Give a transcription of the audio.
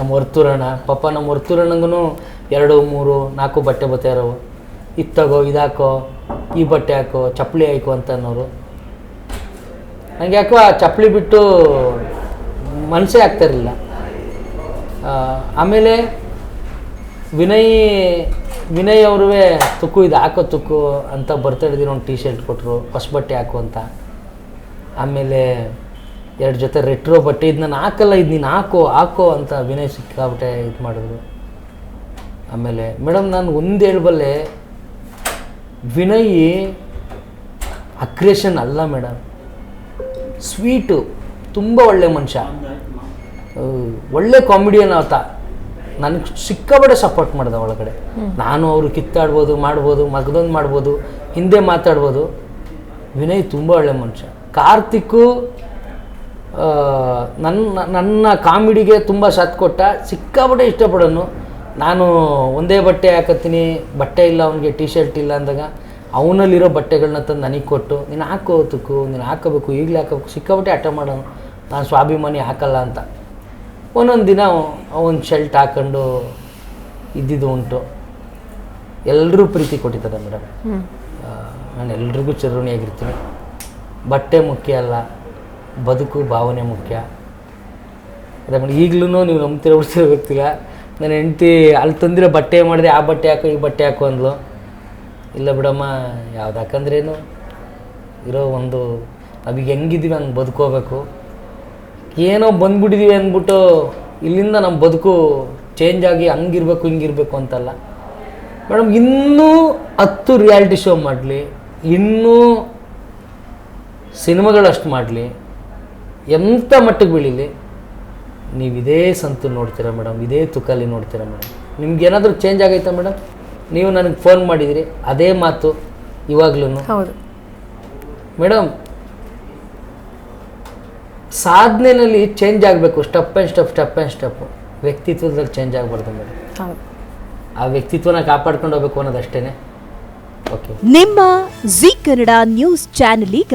ನಮ್ಮ ಹೊರ್ತುರಣ ಪಾಪ ನಮ್ಮ ಹೊರ್ತುರಣಂಗೂ ಎರಡು, ಮೂರು, ನಾಲ್ಕು ಬಟ್ಟೆ ಬತ್ತೆ ಇರೋವು. ಇದಾಕೋ, ಈ ಬಟ್ಟೆ ಹಾಕೋ, ಚಪ್ಪಲಿ ಹಾಕೋ ಅಂತ ಅನ್ನೋರು. ನನಗೆ ಯಾಕೋ ಆ ಚಪ್ಪಲಿ ಬಿಟ್ಟು ಮನಸ್ಸೇ ಆಗ್ತಾಯಿರಲಿಲ್ಲ ಆಮೇಲೆ ವಿನಯ್ ವಿನಯ್ ಅವ್ರೂ ತುಕ್ಕು ಇದು ಹಾಕೋ ತುಕ್ಕು ಅಂತ ಬರ್ತಾ ಇದ್ದೀನಿ ಒಂದು ಟೀ ಶರ್ಟ್ ಕೊಟ್ಟರು ಹೊಸ ಬಟ್ಟೆ ಹಾಕು ಅಂತ. ಆಮೇಲೆ ಎರಡು ಜೊತೆ ರೆಟ್ರೋ ಬಟ್ಟೆ ಇದು ನಾನು ಹಾಕಲ್ಲ ಇದು ನೀನು ಹಾಕೋ ಹಾಕೋ ಅಂತ ವಿನಯ್ ಸಿಕ್ಕಾಬಿಟ್ಟೆ ಇದು ಮಾಡಿದ್ರು. ಆಮೇಲೆ ಮೇಡಮ್ ನಾನು ಒಂದು ಹೇಳ್ಬಲ್ಲೆ ವಿನಯ್ ಅಕ್ರೇಷನ್ ಅಲ್ಲ ಮೇಡಮ್ ಸ್ವೀಟು ತುಂಬ ಒಳ್ಳೆ ಮನುಷ್ಯ. ಒಳ್ಳೆ ಕಾಮಿಡಿಯನ್ ಆತ. ನನಗೆ ಸಿಕ್ಕಾಬಡೆ ಸಪೋರ್ಟ್ ಮಾಡ್ದೆ ಒಳಗಡೆ. ನಾನು ಅವರು ಕಿತ್ತಾಡ್ಬೋದು ಮಾಡ್ಬೋದು ಮಗದೊಂದು ಮಾಡ್ಬೋದು ಹಿಂದೆ ಮಾತಾಡ್ಬೋದು. ವಿನಯ್ ತುಂಬ ಒಳ್ಳೆ ಮನುಷ್ಯ. ಕಾರ್ತಿಕ್ಕು ನನ್ನ ನನ್ನ ಕಾಮಿಡಿಗೆ ತುಂಬ ಸಾಥ್ ಕೊಟ್ಟ ಸಿಕ್ಕಾಪಟ್ಟೆ ಇಷ್ಟಪಡೋನು. ನಾನು ಒಂದೇ ಬಟ್ಟೆ ಹಾಕತ್ತೀನಿ ಬಟ್ಟೆ ಇಲ್ಲ ಅವನಿಗೆ ಟಿ ಶರ್ಟ್ ಇಲ್ಲ ಅಂದಾಗ ಅವನಲ್ಲಿರೋ ಬಟ್ಟೆಗಳನ್ನ ತಂದು ನನಗೆ ಕೊಟ್ಟು ನೀನು ಹಾಕೋತಕ್ಕು ನೀನು ಹಾಕೋಬೇಕು ಈಗಲೇ ಹಾಕೋಬೇಕು ಸಿಕ್ಕಾಪಟ್ಟೆ ಹಠ ಮಾಡೋನು. ನಾನು ಸ್ವಾಭಿಮಾನಿ ಹಾಕಲ್ಲ ಅಂತ. ಒಂದೊಂದು ದಿನ ಒಂದು ಶರ್ಟ್ ಹಾಕೊಂಡು ಇದ್ದಿದ್ದು ಉಂಟು. ಎಲ್ಲರೂ ಪ್ರೀತಿ ಕೊಟ್ಟಿದ್ದಾರೆ ಮೇಡಮ್. ನಾನು ಎಲ್ರಿಗೂ ಚಿರಋಣಿಯಾಗಿರ್ತೀನಿ. ಬಟ್ಟೆ ಮುಖ್ಯ ಅಲ್ಲ. ಬದುಕು, ಭಾವನೆ ಮುಖ್ಯ. ಮೇಡಮ್ ಈಗಲೂ ನೀವು ನಂಬ್ತಿರೋ ಬಿಡ್ತಿರೋ ಗೊತ್ತಿಲ್ಲ. ನನ್ನ ಹೆಂಡ್ತಿ ಅಲ್ಲಿ ತಂದಿರೋ ಬಟ್ಟೆ ಮಾಡಿದೆ, ಆ ಬಟ್ಟೆ ಹಾಕೋ, ಈ ಬಟ್ಟೆ ಹಾಕೋ ಅಂದ್ಲು. ಇಲ್ಲ ಬಿಡಮ್ಮ, ಯಾವ್ದು ಹಾಕಂದ್ರೇನು? ಇರೋ ಒಂದು, ನಾವೀಗ ಹೆಂಗಿದ್ದೀವಿ, ಹಂಗೆ ಬದುಕೋಬೇಕು. ಏನೋ ಬಂದ್ಬಿಟ್ಟಿದೀವಿ ಅಂದ್ಬಿಟ್ಟು, ಇಲ್ಲಿಂದ ನಮ್ಮ ಬದುಕು ಚೇಂಜ್ ಆಗಿ ಹಂಗಿರ್ಬೇಕು, ಹಿಂಗಿರ್ಬೇಕು ಅಂತಲ್ಲ. ಮೇಡಮ್, ಇನ್ನೂ ಹತ್ತು ರಿಯಾಲಿಟಿ ಶೋ ಮಾಡಲಿ, ಇನ್ನೂ ಸಿನಿಮಾಗಳಷ್ಟು ಮಾಡಲಿ. ಎಂಥ ಮಟ್ಟಿಗೆ ಬೆಳೀಲಿ ನೀವು ಇದೇ ಸಂತು ನೋಡ್ತೀರಾ ಮೇಡಮ್ ಇದೇ ತುಕಲ್ಲಿ ನೋಡ್ತೀರಾ ಮೇಡಮ್. ನಿಮ್ಗೆ ಏನಾದರೂ ಚೇಂಜ್ ಆಗೈತಾ ಮೇಡಮ್? ನೀವು ನನಗೆ ಫೋನ್ ಮಾಡಿದಿರಿ ಅದೇ ಮಾತು ಇವಾಗ್ಲೂ ಹೌದು. ಮೇಡಮ್ ಸಾಧನೆಯಲ್ಲಿ ಚೇಂಜ್ ಆಗಬೇಕು step and step step and step ವ್ಯಕ್ತಿತ್ವದಲ್ಲಿ change ಆಗಬಾರ್ದು ಮೇಡಮ್. ಆ ವ್ಯಕ್ತಿತ್ವನ ಕಾಪಾಡ್ಕೊಂಡು ಹೋಗ್ಬೇಕು ಅನ್ನೋದಷ್ಟೇ ಓಕೆ ನಿಮ್ಮ ಜಿ ಕನ್ನಡ ನ್ಯೂಸ್ ಚಾನೆಲ್ ಈಗ